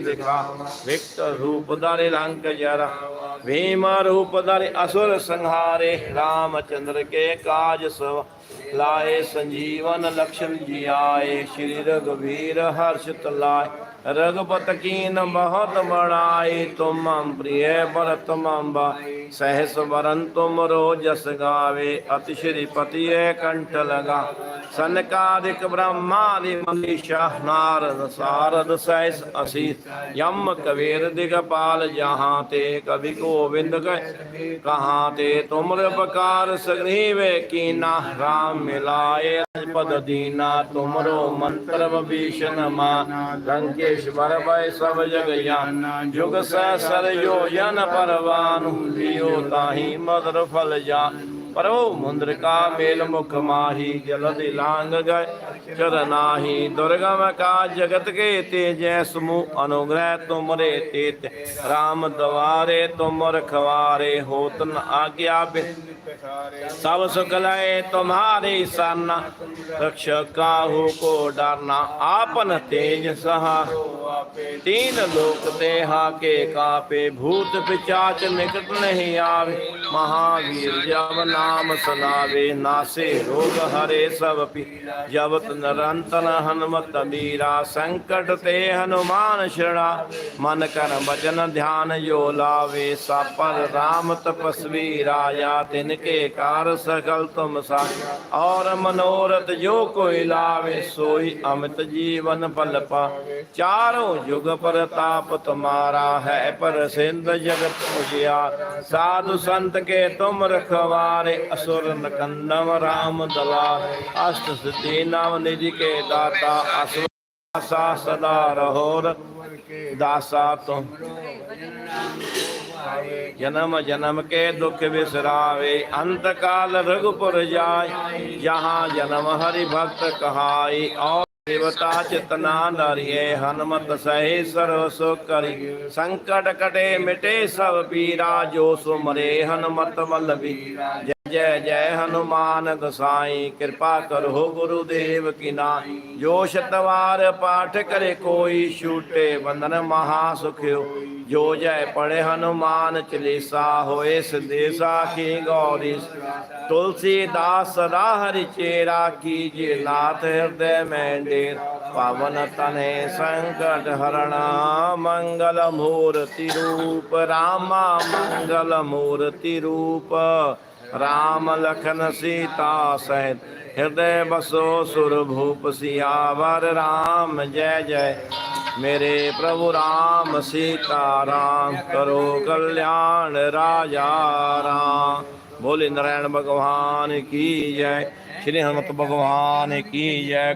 Wicket ਰੂਪ ਧਾਰੇ ਰੰਗ ਯਾਰਾ ਭੀਮ ਰੂਪ ਧਾਰੇ ਅਸੁਰ ਸੰਹਾਰੇ RAM ਚੰਦਰ ਕੇ ਕਾਜ ਸਵ ਲਾਏ ਸੰਜੀਵਨ ਲక్ష్ਮਣ ਜੀ ਆਏ ਸ਼੍ਰੀ ਰਗਵੀਰ ਹਰਸ਼ ਤਲਾਏ ਰਗਪਤ ਕੀਨ ਮਹਤ ਬਣਾਏ ਤੁਮ ਹਮ ਪ੍ਰਿਯ ਭਰਤ ਮੰਬਾ ਸਹਿਸ ਵਰਨ ਤੁਮ ਰੋਜਸ ਗਾਵੇ ਅਤਿ ਸ਼੍ਰੀ ਪਤੀਏ ਕੰਠ ਲਗਾ ਸਨਕਾਦਿਕ ਬ੍ਰਹਮਾਦਿ ਮਨੀਸ਼ਾ, ਨਾਰਦ ਸਾਰਦ ਸਹਿਸ ਅਸੀ। ਯਮ ਕਬੀਰ ਦਿਗਪਾਲ ਜਹਾਂ ਤੇ ਕਵੀ ਗੋਬਿੰਦ ਗਏ। ਕਹਾਂ ਤੇ ਤੁਮਰ ਬਕਾਰ ਸਗਰੀਵੇ ਕੀਨਾ, ਰਾਮ ਮਿਲਾਏ ਪਦ ਦੀਨਾ। ਤੁਮਰੋ ਮੰਤਰ ਵਿਭੀਸ਼ਣ ਮਾ ਲੰਕੇਸ਼ਵਰ ਭੈ ਸਭ ਜਗ ਜਾਨਾ। ਜੁਗ ਸਹਸਰ ਯੋਜਨ ਪਰਵਾਨੁ ਲਿਓ ਤਾਹੀ ਮਦਰ ਫਲ ਜਾ ਪਰੋ ਮੁੰਦਰ ਕਾ ਮੇਲ ਮੁਖ ਮਾਹੀ, ਜਲਦਿ ਲਾਂਗ ਗਏ। ਚਰਨਾਹੀ ਦੁਰਗਮ ਕਾ ਜਗਤ ਕੇ ਤੇ ਜੈ ਸਮੂ ਅਨੁਗ੍ਰਹਿ ਤੁਮਰੇ ਤੇਤ। RAM ਦਵਾਰੇ ਤੁਮ ਰਖਵਾਰੇ ਹੋਤਨ ਆਗਿਆ ਬਿਨ ਸਭ ਸੁਖ ਲਏ ਤੁਮਾਰੇ ਸਰਨ ਰਖਸ਼ਕਾ ਹੋ ਕੋ ਡਰਨਾ ਆਪਨ ਤੇਜ ਸਹਾ। ਤੀਨ ਲੋਕ ਤੇ ਹਾਕੇ ਕਾਪੇ, ਭੂਤ ਪਿਚਾਚ ਨਿਕਟ ਨਹੀਂ ਆਵੇ। ਮਹਾਵੀਰ ਜਵਨਾ ਨਾਮ ਸੁਨਾਵੇ, ਨਾਸੇ ਰੋਗ ਹਰੇ ਸਭ ਪੀੜਾ ਜਪਤ ਨਿਰੰਤਰ ਹਨਮਤ ਮੀਰਾ ਸੰਕਟ ਤੇ ਹਨੂਮਾਨ ਸ਼ਰਣਾ ਮਨ ਕਰ ਬਚਨ ਧਿਆਨ ਜੋ ਲਾਵੇ, ਸਾਪਰ RAM ਤਪਸਵੀ ਰਾਜਾ ਤਿਨ ਕੇ ਕਾਰ ਸਕਲ ਤੁਮ ਸਾ ਔਰ ਮਨੋਰਥ ਜੋ ਕੋਈ ਲਾਵੇ, ਸੋਈ ਅਮਿਤ ਜੀਵਨ ਫਲ ਪਾ ਚਾਰੋਂ ਯੁਗ ਪ੍ਰਤਾਪ ਤੁਮਾਰਾ ਹੈ, ਪਰ ਸਿੰਧ ਜਗਤ ਪੁਜਿਆ। ਸਾਧੂ ਸੰਤ ਕੇ ਤੁਮ ਰਖਵਾਰੇ रखवारे असुर नकंदम राम दलार अष्ट सिद्धि नव निधि के दाता असुर आसा सदा रहोर दासा तुम जन्म जन्म के दुख बिसरावे अंत काल रघुपुर जाय जहाँ जन्म हरि भक्त कहाई और देवता चितना डरिए हनुमत सहे सर्व सो करी संकट कटे मिटे सब पीरा जो सुमरे हनुमत ਜੈ ਜੈ ਹਨੂਮਾਨ ਗਸਾਈ, ਕਿਰਪਾ ਕਰੋ ਗੁਰੂ ਦੇਵ ਕੀ ਨਾਈ ਜੋ ਸ਼ਤਵਾਰ ਪਾਠ ਕਰੇ ਕੋਈ, ਛੂਟੇ ਬੰਦਨ ਮਹਾ ਸੁਖਿਓ। ਜੋ ਜੈ ਪੜੇ ਹਨੂਮਾਨ ਚਲੀਸਾ ਹੋਏ, ਸੰਦੇਸਾ ਕੀ ਗੌਰੀ। ਤੁਲਸੀ ਦਾਸ ਸਦਾ ਹਰਿ ਚੇਰਾ, ਕੀ ਜੇ ਨਾਥ ਹਿਰਦੈ ਮੈਂ ਡੇਰ। ਪਾਵਨ ਤਨੇ ਸੰਕਟ ਹਰਣਾ, ਮੰਗਲ ਮੂਰਤੀ ਰੂਪ। ਰਾਮਾ ਮੰਗਲ ਮੂਰਤੀ ਰੂਪ। राम लखन सीता सहित हृदय बसो सुर भूप सियावर राम जय जय मेरे प्रभु राम सीता राम करो कल्याण राजा राम बोले नारायण भगवान की जय श्री हनुमत भगवान की जय